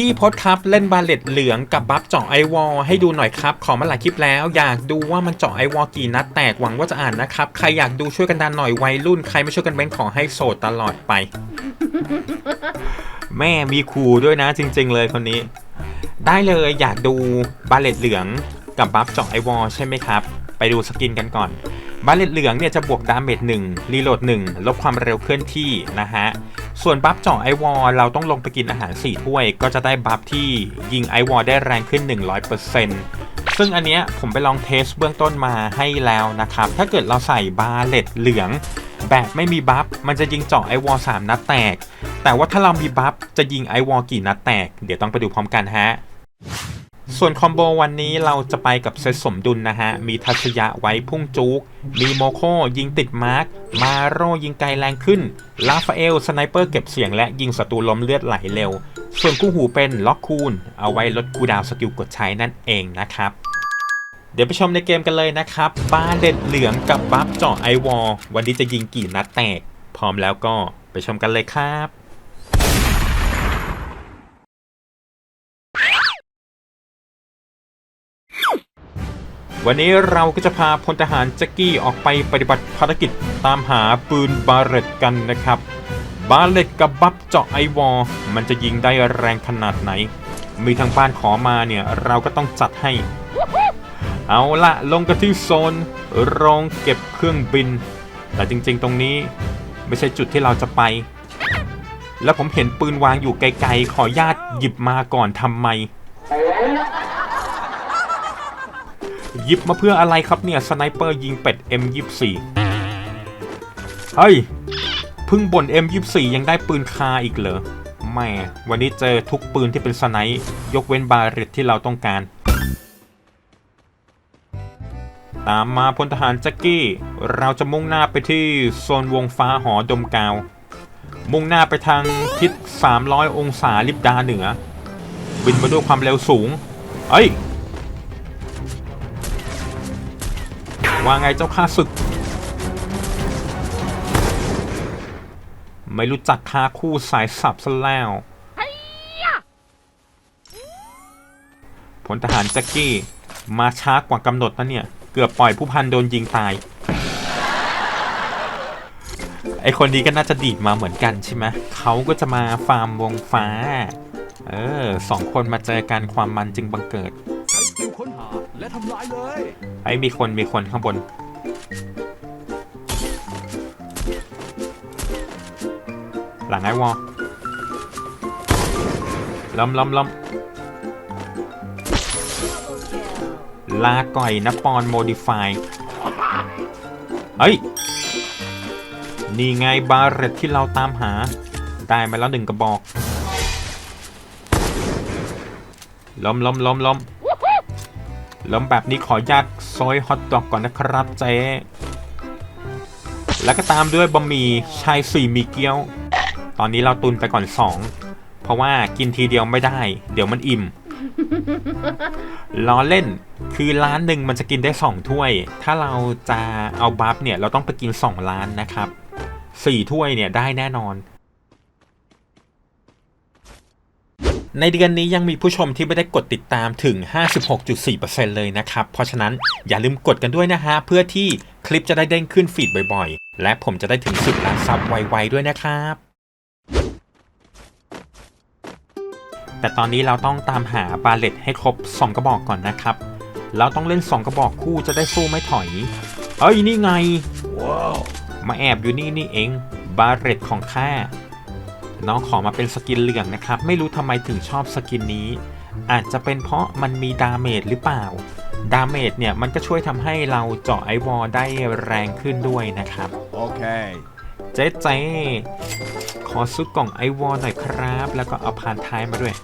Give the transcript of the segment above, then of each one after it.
พี่พศครับเล่นบาเลตเหลืองกับบัฟเจาะไอวอลให้ดูหน่อยครับ ขอมาหลายคลิปแล้ว อยากดูว่ามันเจาะไอวอลกี่นัดแตกหวังว่าจะอ่านนะครับ ใครอยากดูช่วยกันดันหน่อยวัยรุ่นใครไม่ช่วยกันเม้นขอให้โสดตลอดไป แม่มีครูด้วยนะจริง ๆ เลยคนนี้ ได้เลยอยากดูบาเลตเหลืองกับบัฟเจาะไอวอลใช่ไหมครับ ไปดูสกินกันก่อน บาเลตเหลืองเนี่ยจะบวกดาเมจ1รีโหลด1ลดความเร็วเคลื่อนที่นะฮะ ส่วนบัฟเจาะไอวอลเราต้องลงไปกินอาหาร 4 ถ้วย ก็จะได้บัฟที่ยิงไอวอลได้แรงขึ้น 100%ซึ่งอันเนี้ยผมไปลองเทสเบื้องต้นมาให้แล้วนะครับ ถ้าเกิดเราใส่บาเลตเหลืองแบบไม่มีบัฟมันจะยิงเจาะไอวอล3นัดแตก แต่ว่าถ้าเรามีบัฟจะยิงไอวอลกี่นัดแตก เดี๋ยวต้องไปดูพร้อมกันฮะ ส่วนคอมโบวันนี้เราจะไปกับเซตสมดุลนะฮะ มีทัศยะไว้พุ่งจุก มีโมโคยิงติดมาร์ก มาโรยิงไกลแรงขึ้น ลาฟาเอลสไนเปอร์เก็บเสียงและยิงศัตรูล้มเลือดไหลเร็ว ส่วนคู่หูเป็นล็อกคูน เอาไว้ลดคูดาวสกิลกดใช้นั่นเองนะครับ เดี๋ยวไปชมในเกมกันเลยนะครับ บ้าเด็ดเหลืองกับบัฟเจาะไอวอลวันนี้จะยิงกี่นัดแตก พร้อมแล้วก็ไปชมกันเลยครับ วันนี้เราก็จะพาพลทหารแจ็กกี้ออกไปปฏิบัติภารกิจตามหาปืนบาเลตกันนะครับ บาเลตกับบัฟเจาะไอวอลมันจะยิงได้แรงขนาดไหน มีทางบ้านขอมาเนี่ยเราก็ต้องจัดให้ เอาละลงกันที่โซนโรงเก็บเครื่องบิน แต่จริงๆตรงนี้ไม่ใช่จุดที่เราจะไป แล้วผมเห็นปืนวางอยู่ไกลๆ ขอญาตหยิบมาก่อนทำไม หยิบมาเพื่ออะไรครับเนี่ยสไนเปอร์ยิงเป็ด M24 เฮ้ยพึ่งบ่น M24 ยังได้ปืนคาอีกเหรอแม่วันนี้เจอทุกปืนที่เป็นสไนป์ยกเว้นบาเรตที่เราต้องการ ตามมาพลทหารแจ็กกี้ เราจะมุ่งหน้าไปที่โซนวงฟ้าหอดมกาว มุ่งหน้าไปทางทิศ 300 องศาลิบดาเหนือ บินมาด้วยความเร็วสูง เอ้ย ว่าไงเจ้าข้าศึก ไม่รู้จักค้าคู่สายสับซะแล้วพลทหารแจ็กกี้ มาช้ากว่ากำหนดนะเนี่ย เกือบปล่อยผู้พันโดนยิงตาย ไอคนนี้ก็น่าจะดีดมาเหมือนกันใช่ไหม เขาก็จะมาฟาร์มวงฟ้า เออสองคนมาเจอกันความมันจึงบังเกิด และทำลายเลยไอ้มีคนมีคนข้างบน หลังไอ้วอลล้ำล้ำล้ำลาก่อยนะปอนโมดิฟายเฮ้ย นี่ไงบาเรตที่เราตามหา ได้มาแล้วหนึ่งกระบอกล้มล้มล้มล้ม ล้มแบบนี้ขอญาตซอยฮอทดอกก่อนนะครับเจ๊แล้วก็ตามด้วยบะหมี่ชายสี่มีเกี๊ยว ตอนนี้เราตุนไปก่อน2เพราะว่ากินทีเดียวไม่ได้ เดี๋ยวมันอิ่ม ล้อเล่น คือร้านหนึ่งมันจะกินได้2ถ้วย ถ้าเราจะเอาบัฟเนี่ยเราต้องไปกิน2ร้านนะครับ4ถ้วยเนี่ยได้แน่นอน ในเดือนนี้ยังมีผู้ชมที่ไม่ได้กดติดตามถึง 56.4%เลยนะครับ เพราะฉะนั้นอย่าลืมกดกันด้วยนะฮะ เพื่อที่คลิปจะได้เด้งขึ้นฟีดบ่อยๆ และผมจะได้ถึง 10 ล้านซับไวๆด้วยนะครับ แต่ตอนนี้เราต้องตามหาบาเลตให้ครบ 2 กระบอกก่อนนะครับ เราต้องเล่น 2 กระบอกคู่จะได้สู้ไม่ถอย เอ้ยนี่ไงว้าวมาแอบอยู่นี่นี่เองบาเรตของข้า น้องขอมาเป็นสกินเหลืองนะครับ ไม่รู้ทำไมถึงชอบสกินนี้ อาจจะเป็นเพราะมันมีดาเมจหรือเปล่า ดาเมจเนี่ยมันก็ช่วยทำให้เราเจาะไอวอลได้แรงขึ้นด้วยนะครับ โอเค เจ๊เจ๊ขอซื้อกล่องไอวอลหน่อยครับ แล้วก็เอาพานท้ายมาด้วย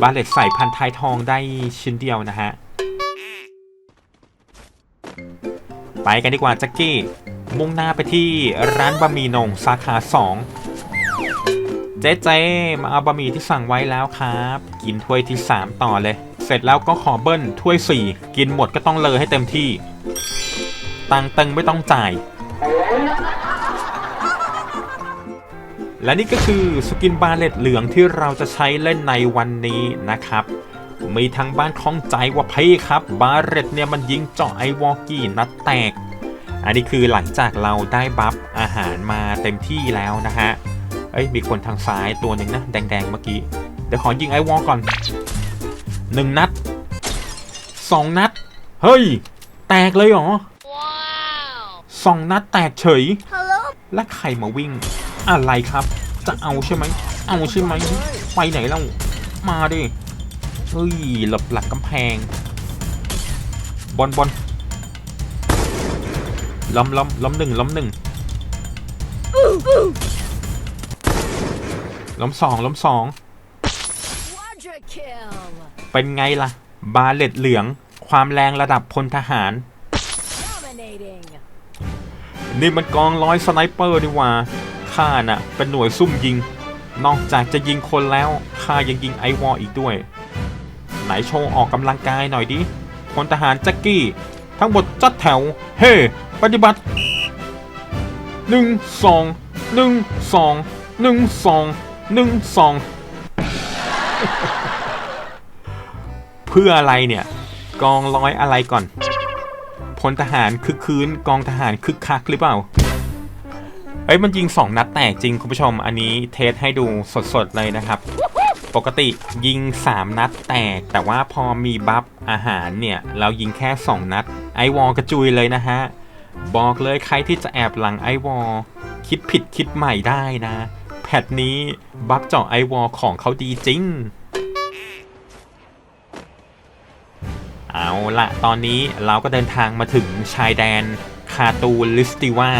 บาเลตใส่พันท้ายทองได้ชิ้นเดียวนะฮะ ไปกันดีกว่าแจ็กกี้ มุ่งหน้าไปที่ร้านบะหมี่โหนงสาขา 2 เจ๊เจ๊มาเอาบะหมี่ที่สั่งไว้แล้วครับ กินถ้วยที่ 3 ต่อเลย เสร็จแล้วก็ขอเบิ้ลถ้วย 4 กินหมดก็ต้องเลอให้เต็มที่ ตังตึงไม่ต้องจ่าย และนี่ก็คือสกินบาเลตเหลืองที่เราจะใช้เล่นในวันนี้นะครับ มีทางบ้านข้องใจว่าพี่ครับ บาเลตเนี่ยมันยิงเจาะไอวอกี้นัดแตก อันนี้คือหลังจากเราได้บัฟอาหารมาเต็มที่แล้วนะฮะ เอ้ยมีคนทางซ้ายตัวหนึ่งนะ แดงๆเมื่อกี้ เดี๋ยวขอยิงไอวอลก่อนหนึ่งนัดสองนัด เฮ้ย แตกเลยเหรอสองนัดแตกเฉย และใครมาวิ่ง อะไรครับ จะเอาใช่ไหม เอาใช่ไหม ไปไหนเล่ามาดิ เฮ้ย หลบหลักกำแพง บอลบอลล้มล้มล้มหนึ่งล้มหนึ่ง ล้มสองล้มสอง Quadra kill. เป็นไงล่ะ บาเลตเหลือง ความแรงระดับพลทหาร Dominating. นี่มันกองร้อยสไนเปอร์นี่หว่า ข้าน่ะ เป็นหน่วยซุ่มยิง นอกจากจะยิงคนแล้ว ข้ายังยิงไอวอลอีกด้วย ไหนโชว์ออกกำลังกายหน่อยดิพลทหารแจ็กกี้ ทั้งหมดจัดแถว เฮ้ ปฏิบัติหนึ่งสองหนึ่งสองหนึ่งสอง หนึ่งสองเพื่ออะไรเนี่ย กองร้อยอะไรก่อนพลทหารคึกคืนกองทหารคึกคักหรือเปล่าเอ้ยมันยิง2นัดแตกจริงคุณผู้ชม อันนี้เทสให้ดูสดๆเลยนะครับ ปกติยิง 3 นัดแตก แต่ว่าพอมีบัฟอาหารเนี่ย เรายิงแค่ 2 นัด ไอวอลกระจุยเลยนะฮะ บอกเลยใครที่จะแอบหลังไอวอลคิดผิดคิดใหม่ได้นะ แพทนี้ บัฟเจาะไอวอลของเขาดีจริง เอาละตอนนี้เราก็เดินทางมาถึงชายแดนคาตูลิสติว่า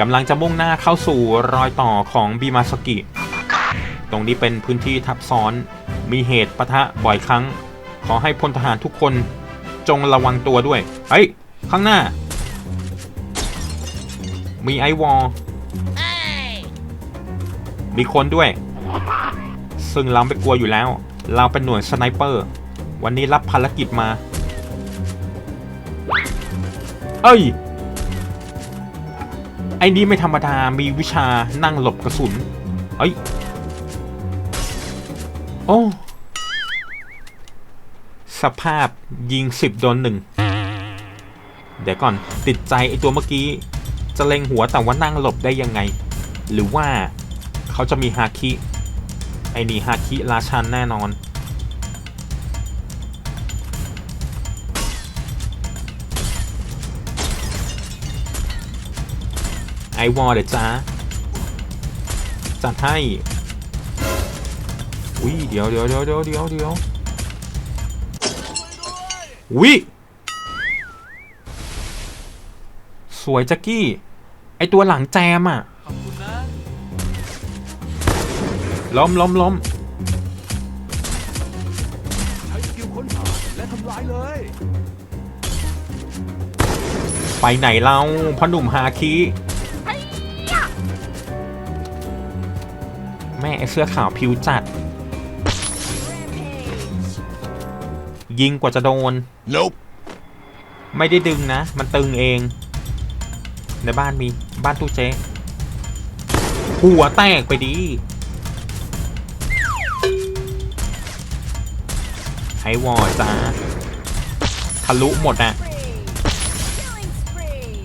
กำลังจะมุ่งหน้าเข้าสู่รอยต่อของบิมาสกิ ตรงนี้เป็นพื้นที่ทับซ้อน มีเหตุปะทะบ่อยครั้ง ขอให้พลทหารทุกคนจงระวังตัวด้วย เฮ้ย ข้างหน้า มีไอวอล มีคนด้วย ซึ่งเราไม่กลัวอยู่แล้ว เราเป็นหน่วยสไนเปอร์ วันนี้รับภารกิจมา เอ้ย ไอ้นี่ไม่ธรรมดา มีวิชานั่งหลบกระสุน เอ้ย โอ้ สภาพยิงสิบโดนหนึ่ง เดี๋ยวก่อน ติดใจไอ้ตัวเมื่อกี้ จะเล็งหัวแต่ว่านั่งหลบได้ยังไง หรือว่า เขาจะมีฮาคิไอ้นี่ฮาคิราชันแน่นอน ไอวอลเดี๋ยวจ้าจัดให้ อุ้ยเดี๋ยวเดี๋ยวเดี๋ยวเดี๋ยวเดี๋ยวเดี๋ยวอุ้ยสวยจักกี้ ไอตัวหลังแจมอะ ขอบคุณนะล้มล้มล้มใช้สกิลค้นหาและทำลายเลย ไปไหนเราพ่อหนุ่มฮาคิแม่ไอเสื้อขาวผิวจัด Rampage. ยิงกว่าจะโดน Nope ไม่ได้ดึงนะ มันตึงเอง ในบ้านมีบ้านตู้เจ๊หัวแตกไปดี ไอวอจ้าทะลุหมดอะ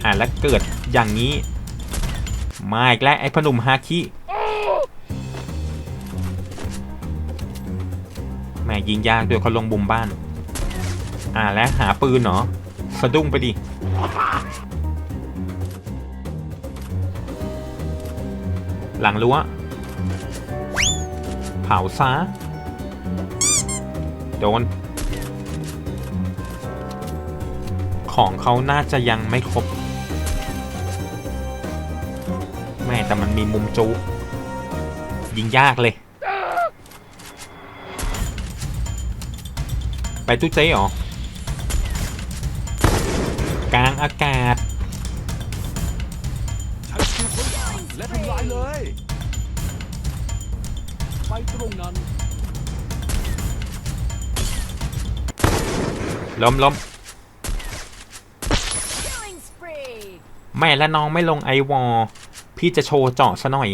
อ่าแล้วเกิดอย่างนี้ มาอีกแล้วไอ้พนุ่มฮาคิแม่ยิงยากด้วยเขาลงบุมบ้าน อ่าแล้วหาปืนเหรอสะดุ้งไปดิ หลังรั้วเผาซะ โดน ของเขาน่าจะยังไม่ครบ แม่แต่มันมีมุมจูกยิงยากเลย ไปตู้เจ๊เหรอกลางอากาศและทำลายเลย ไปตรงนั้น ล้มล้ม Killing spree. แม่และน้องไม่ลงไอวอลพี่จะโชว์เจาะซะหน่อย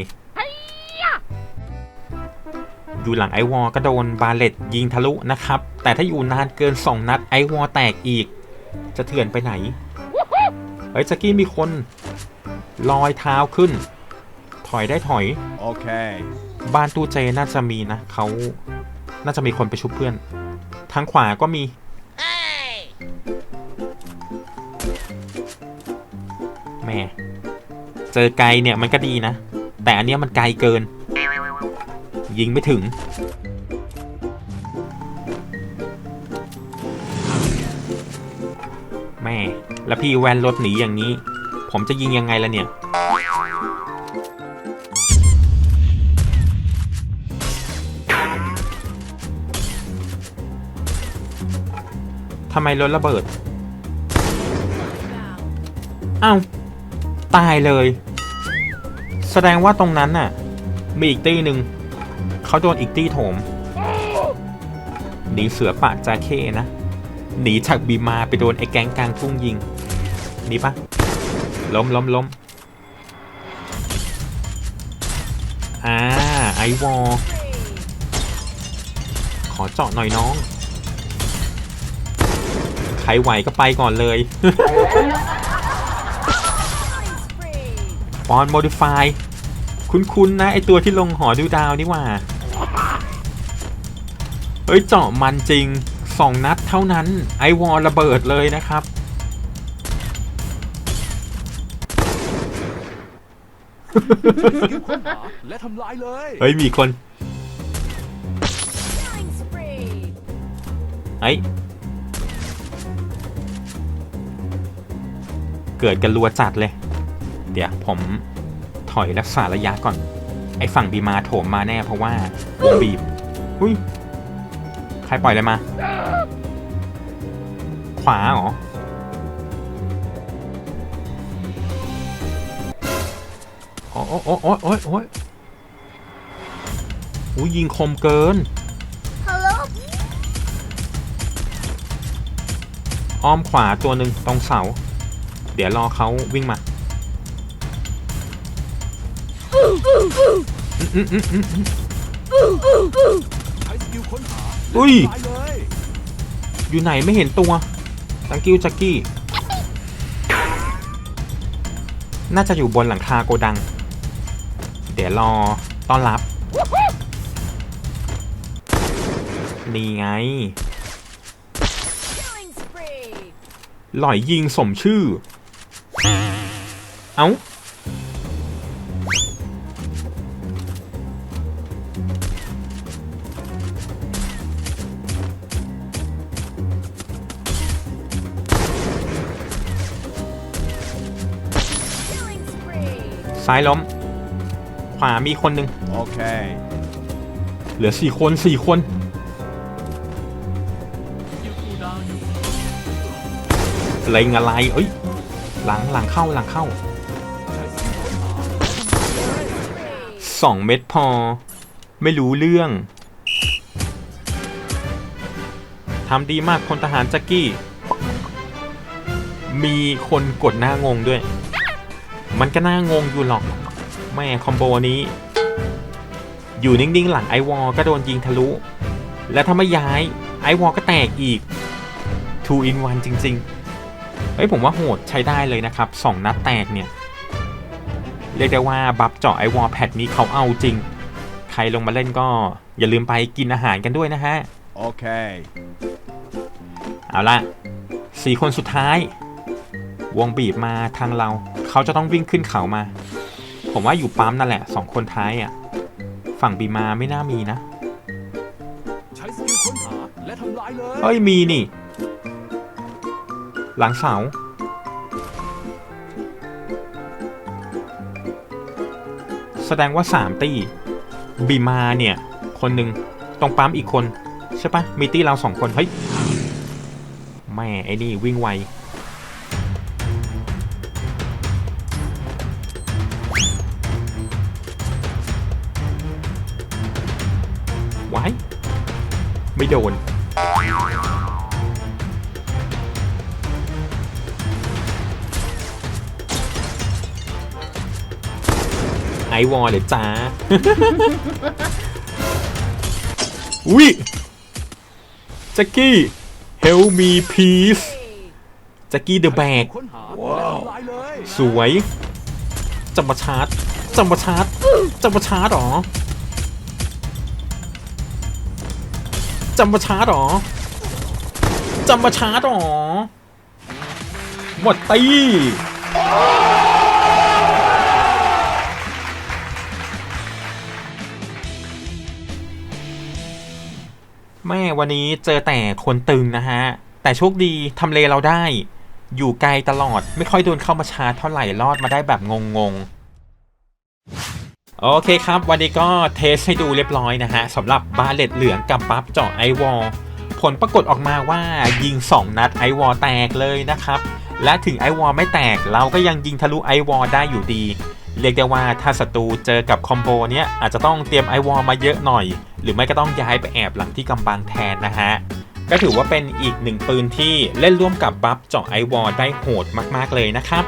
อยู่หลังไอวอลก็โดนบาเลตยิงทะลุนะครับ แต่ถ้าอยู่นานเกิน 2 นัดไอวอลแตกอีก จะเถื่อนไปไหน เฮ้ยจักกี้มีคน ลอยเท้าขึ้น ถอยได้ถอย Okay. บ้านตู้เจน่าจะมีนะเขาน่าจะมีคนไปชุบเพื่อน ทางขวาก็มี เจอไกลเนี่ยมันก็ดีนะ แต่อันเนี้ยมันไกลเกิน ยิงไม่ถึง แม่ แล้วพี่แวนรถหนีอย่างนี้ ผมจะยิงยังไงล่ะเนี่ย ทำไมรถระเบิด อ้าว ตายเลย แสดงว่าตรงนั้นน่ะ มีอีกตี้หนึ่ง เขาโดนอีกตี้โถม หนีเสือปากจาเข้นะ หนีจากบีมาไปโดนไอ้แก๊งกลางทุ่งยิง นี่ปะล้มล้มล้มอ่า ไอวอลขอเจาะหน่อยน้อง ใครไหวก็ไปก่อนเลย ปอนโมดิฟายคุ้นๆนะไอตัวที่ลงหอดูดาวนี่หว่า เฮ้ยเจาะมันจริงสองนัดเท่านั้นไอวอลระเบิดเลยนะครับสกิลค้นหาและทำลายเลยเฮ้ยมีคน Killing spree. เฮ้ยเกิดกันรัวจัดเลย เดี๋ยวผมถอยรักษาระยะก่อน ไอ้ฝั่งบีมาโถมมาแน่เพราะว่าวงบีบอุ้ยใครปล่อยอะไรมา ขวาเหรอ โอ้โอ้โอ้โอ้โอ้โอ้ยอุ้ยยิงคมเกิน Hello. อ้อมขวาตัวหนึ่งตรงเสา เดี๋ยวรอเขาวิ่งมา ใช้สกิลค้นหาอุ้ยทำลายเลยอยู่ไหนไม่เห็นตัวตังกิวจักกี้ น่าจะอยู่บนหลังคาโกดัง เดี๋ยวรอต้อนรับ นี่ไง Killing spree. หล่อยยิงสมชื่อ เอ้า ซ้ายล้ม ขวามีคนหนึ่ง Okay. เหลือสี่คนสี่คนยูคูดาวอยู่เล็งอะไร เอ้ย หลังหลังเข้าหลังเข้าใช้สกิลค้นหาและทำลายเลย Spree. สองเม็ดพอ ไม่รู้เรื่อง ทำดีมากพลทหารแจ็กกี้ มีคนกดหน้างงด้วย มันก็น่างงอยู่หรอก แม่คอมโบนี้ อยู่นิ่งๆ หลังไอวอลก็โดนยิงทะลุ และถ้าไม่ย้ายไอวอลก็แตกอีก 2 in 1 จริงๆ เฮ้ยผมว่าโหดใช้ได้เลยนะครับ 2 นัดแตกเนี่ย เรียกได้ว่าบัฟเจาะไอวอลแพดนี้เขาเอาจริง ใครลงมาเล่นก็อย่าลืมไปกินอาหารกันด้วยนะฮะ Okay. เอาละสี่คนสุดท้าย วงบีบมาทางเรา เขาจะต้องวิ่งขึ้นเขามา ผมว่าอยู่ปั๊มนั่นแหละสองคนท้ายอะ ฝั่งบีมาไม่น่ามีนะใช้สกิลค้นหาและทำลายเลยเอ้ยมีนี่ หลังเสาแสดงว่าสามตี้บีมาเนี่ย คนหนึ่งตรงปั๊มอีกคน ใช่ปะมีตี้เราสองคน เฮ้ย แม่ไอ้นี่วิ่งไวไว้ ไม่โดน ไอวอลเลยจ้า อุ้ยแจ็กกี้ help me please Spree. แจ็กกี้เดอะแบกค้นหาและทำลายเลยสวยจะมาชาร์จจะมาชาร์จจะมาชาร์จหรอ จะมาชาร์จหรอจะมาชาร์จหรอหมดตีแม่วันนี้เจอแต่คนตึงนะฮะ แต่โชคดีทำเลเราได้ อยู่ไกลตลอดไม่ค่อยโดนเข้ามาชาร์จเท่าไหร่รอดมาได้แบบงงๆ โอเคครับ วันนี้ก็เทสให้ดูเรียบร้อยนะฮะสำหรับบาเลตเหลืองกับบัฟเจาะไอวอลผลปรากฏออกมาว่ายิง 2 นัดไอวอลแตกเลยนะครับ และถึงไอวอลไม่แตกเราก็ยังยิงทะลุไอวอลได้อยู่ดี เรียกได้ว่าถ้าศัตรูเจอกับคอมโบเนี้ยอาจจะต้องเตรียมไอวอลมาเยอะหน่อย หรือไม่ก็ต้องย้ายไปแอบหลังที่กำบังแทนนะฮะก็ถือว่าเป็นอีกหนึ่งปืนที่เล่นร่วมกับบัฟเจาะไอวอลได้โหดมากๆเลยนะครับ